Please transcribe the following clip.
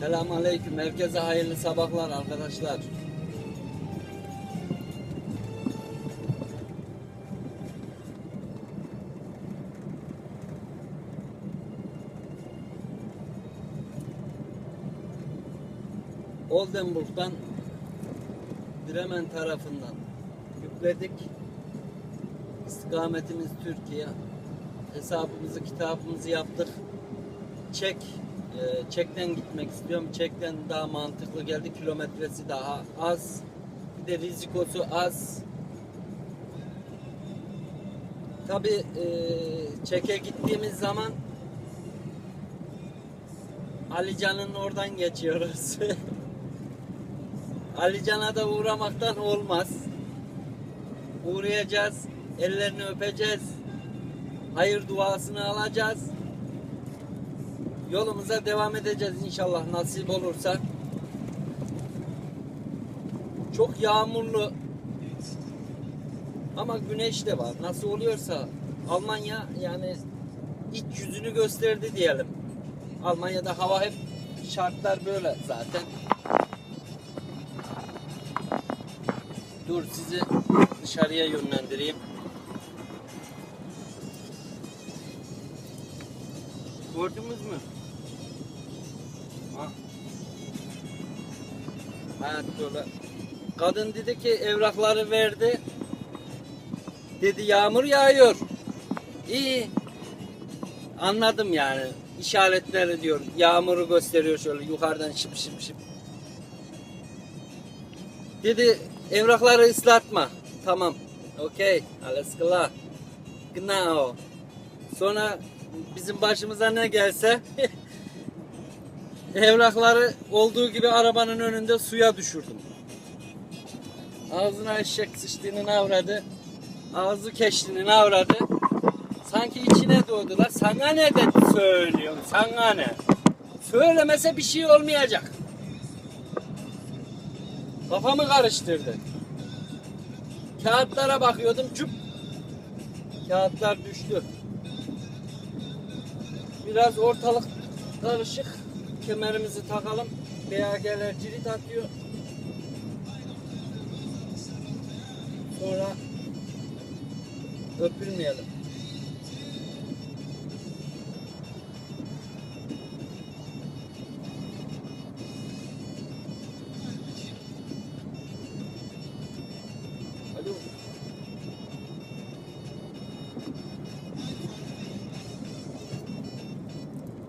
Selamun Aleyküm. Herkese hayırlı sabahlar arkadaşlar. Oldenburg'dan Bremen tarafından yükledik. İstikametimiz Türkiye. Hesabımızı, kitabımızı yaptık. Çek, e, çekten gitmek istiyorum. Çekten daha mantıklı geldi. Kilometresi daha az. Bir de rizikosu az. Tabi e, çeke gittiğimiz zaman Alican'ın oradan geçiyoruz. Alican'a da uğramaktan olmaz. Uğrayacağız, ellerini öpeceğiz, hayır duasını alacağız. Yolumuza devam edeceğiz inşallah nasip olursa. Çok yağmurlu ama güneş de var. Nasıl oluyorsa Almanya yani iç yüzünü gösterdi diyelim. Almanya'da hava hep şartlar böyle zaten. Dur sizi dışarıya yönlendireyim. Gördünüz mü? Ha. Evet böyle. Kadın dedi ki evrakları verdi. Dedi yağmur yağıyor. İyi. Anladım yani. İşaretleri diyor. Yağmuru gösteriyor şöyle yukarıdan şıp şıp şıp. Dedi evrakları ıslatma. Tamam. Okey. Alles klar. Genau. Sonra bizim başımıza ne gelse evrakları olduğu gibi arabanın önünde suya düşürdüm. Ağzına eşek sıçtığını avradı. Ağzı keştiğini avradı. Sanki içine doğdular. Sana ne de söylüyorum? Sana ne? Söylemese bir şey olmayacak. Kafamı karıştırdı. Kağıtlara bakıyordum. Cüp. Kağıtlar düştü. Biraz ortalık karışık. Kemerimizi takalım. BAG'ler cirit atıyor. Sonra öpülmeyelim.